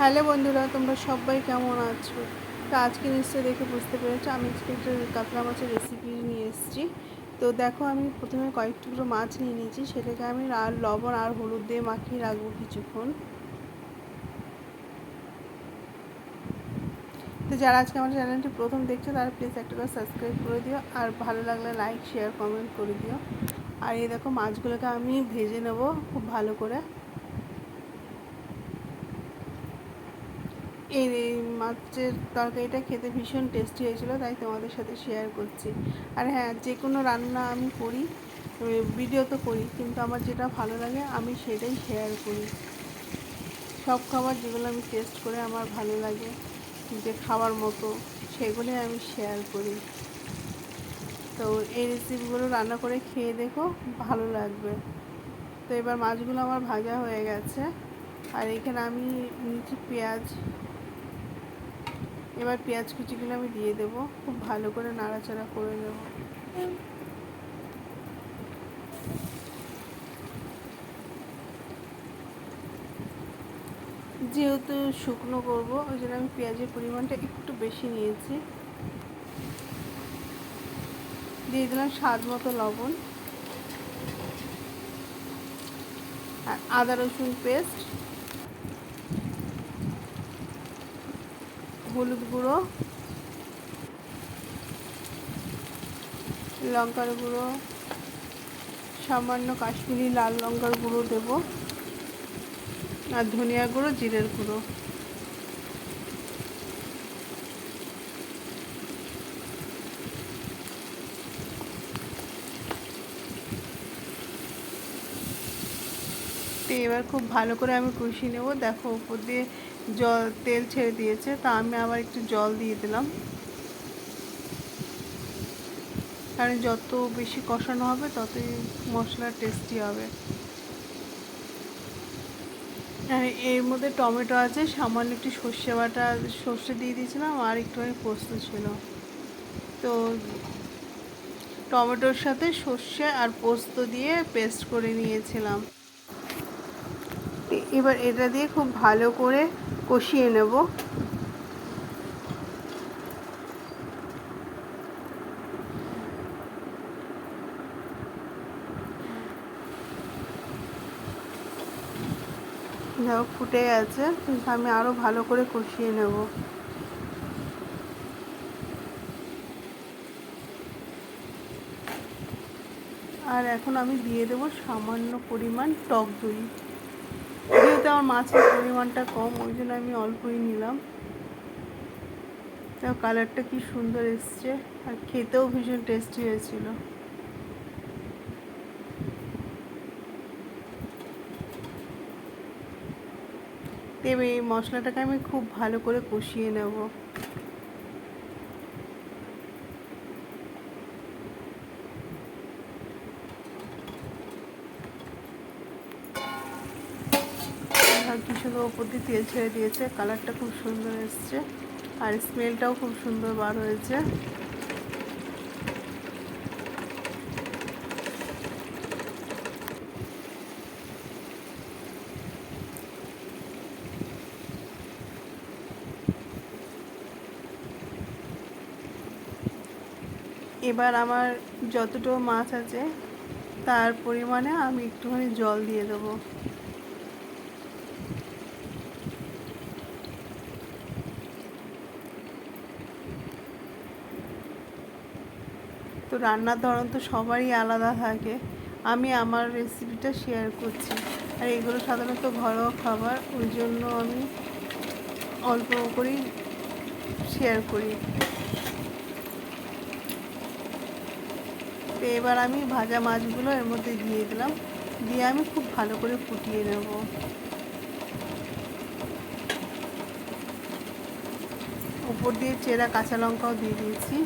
Hello বন্ধুরা, তোমরা সবাই কেমন আছো? তো আজকে নিশ্চয়ই দেখে বুঝতে পেরেছ, আমি আজকে একটা কাতলা মাছের রেসিপি নিয়ে এসেছি। তো দেখো, আমি প্রথমে কয়েক টুকরো মাছ নিয়ে নিয়েছি, সেটাকে আমি আর লবণ আর হলুদ দিয়ে মাখিয়ে রাখব কিছুক্ষণ। তো যারা আজকে আমার চ্যানেলটি প্রথম দেখছ, তারা প্লিজ একটা করে সাবস্ক্রাইব করে দিও, আর ভালো লাগলে লাইক শেয়ার কমেন্ট করে দিও। আর এই দেখো, মাছগুলোকে আমি ভেজে নেব খুব ভালো করে। এই মাছের তরকারিটা খেতে ভীষণ টেস্টি হয়েছিল, তাই তোমাদের সাথে শেয়ার করছি। আর হ্যাঁ যে কোনো রান্না আমি করি ভিডিও তো করি, কিন্তু আমার যেটা ভালো লাগে, আমি সেটাই শেয়ার করি। সব খাবার যেগুলো আমি টেস্ট করে আমার ভালো লাগে, যে খাবার মতো সেগুলি আমি শেয়ার করি। তো এই রেসিপিগুলো রান্না করে খেয়ে দেখো, ভালো লাগবে। তো এবার মাছগুলো আমার ভাজা হয়ে গেছে, আর এখানে আমি নিচে পেঁয়াজ এবার পেঁয়াজ কুচিগুলো আমি দিয়ে দেব। খুব ভালো করে নাড়াচাড়া করে নেব। যেহেতু শুকনো করব, ওই জন্য আমি পেঁয়াজের পরিমাণটা একটু বেশি নিয়েছি। দিয়ে দিলাম স্বাদ মতো লবণ আর আদা রসুন পেস্ট। হলুদ গুঁড়ো, লঙ্কার গুঁড়ো, সামান্য কাশ্মীরি লাল লঙ্কার গুঁড়ো দেব, আর ধনিয়া গুঁড়ো, জিরের গুঁড়ো। এবার খুব ভালো করে আমি কষিয়ে নেব। দেখো, উপর দিয়ে জল, তেল ছেড়ে দিয়েছে, তা আমি আবার একটু জল দিয়ে দিলাম। কারণ যত বেশি কষানো হবে, ততই মশলা টেস্টি হবে। আর এর মধ্যে টমেটো আছে, সামান্য একটু সর্ষে বাটা, সর্ষে দিয়ে দিয়েছিলাম, আর একটুখানি পোস্ত ছিল। তো টমেটোর সাথে সর্ষে আর পোস্ত দিয়ে পেস্ট করে নিয়েছিলাম। এবার এটা দিয়ে খুব ভালো করে কষিয়ে নেব। দেখো ফুটে গেছে, কিন্তু আমি আরও ভালো করে কষিয়ে নেব। আর এখন আমি দিয়ে দেবো সামান্য পরিমাণ টক দই। আমার মাছের পরিমাণটা কম, ওই জন্য আমি অল্পই নিলাম। তাও কালারটা কি সুন্দর এসছে। আর খেতেও ভীষণ টেস্টি হয়েছিল। তেমনি এই মশলাটাকে আমি খুব ভালো করে কষিয়ে নেব। আর কি সুন্দর ওপর দিয়ে তেল ছেড়ে দিয়েছে। কালারটা খুব সুন্দর এসছে। আর স্মেলটাও খুব সুন্দর বার হয়েছে। এবার আমার যতটুকু মাছ আছে, তার পরিমাণে আমি একটুখানি জল দিয়ে দেবো। রান্নার ধরন তো সবারই আলাদা থাকে। আমি আমার রেসিপিটা শেয়ার করছি। আর এগুলো সাধারণত ঘরোয়া খাবার, ওই জন্য আমি অল্প করেই শেয়ার করি। তো এবার আমি ভাজা মাছগুলো এর মধ্যে দিয়ে দিলাম। দিয়ে আমি খুব ভালো করে ফুটিয়ে নেব। উপর দিয়ে চেরা কাঁচা লঙ্কাও দিয়ে দিয়েছি।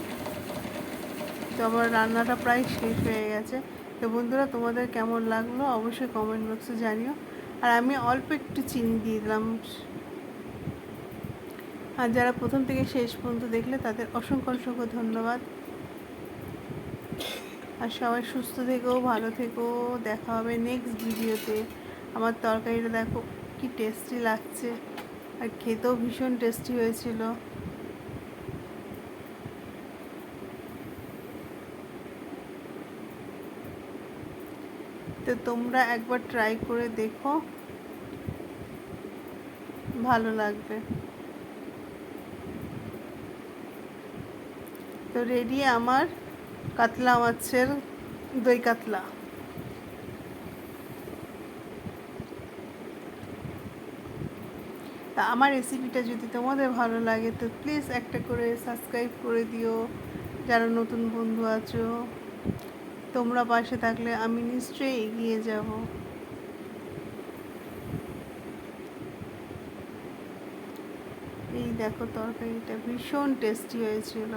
আমার রান্নাটা প্রায় শেষ হয়ে গেছে। তো বন্ধুরা, তোমাদের কেমন লাগল? অবশ্যই কমেন্ট বক্সে জানিও। আর আমি অল্প একটু চিনি দিয়ে দিলাম। আর যারা প্রথম থেকে শেষ পর্যন্ত দেখলে, তাদের অসংখ্য অসংখ্য ধন্যবাদ। আর সবাই সুস্থ থেকো, ভালো থেকো। দেখা হবে নেক্সট ভিডিওতে। আমার তরকারিটা দেখো, কি টেস্টি লাগছে। আর খেতেও ভীষণ টেস্টি হয়েছিল। তো তোমরা একবার ট্রাই করে দেখো। ভালো লাগবে। তো রেডি আমার কাতলা মাছের দই কাতলা। তা আমার রেসিপিটা যদি তোমাদের ভালো লাগে, তো প্লিজ একটা করে সাবস্ক্রাইব করে দিও। যারা নতুন বন্ধু আছো তোমরা পাশে থাকলে আমি নিশ্চয়ই এগিয়ে যাব। এই দেখো তরকারিটা ভীষণ টেস্টি হয়েছিল।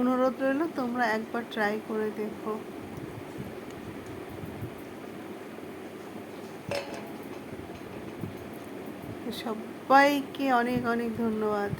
অনুরোধ রইল, তোমরা একবার ট্রাই করে দেখো। সবাইকে অনেক অনেক ধন্যবাদ।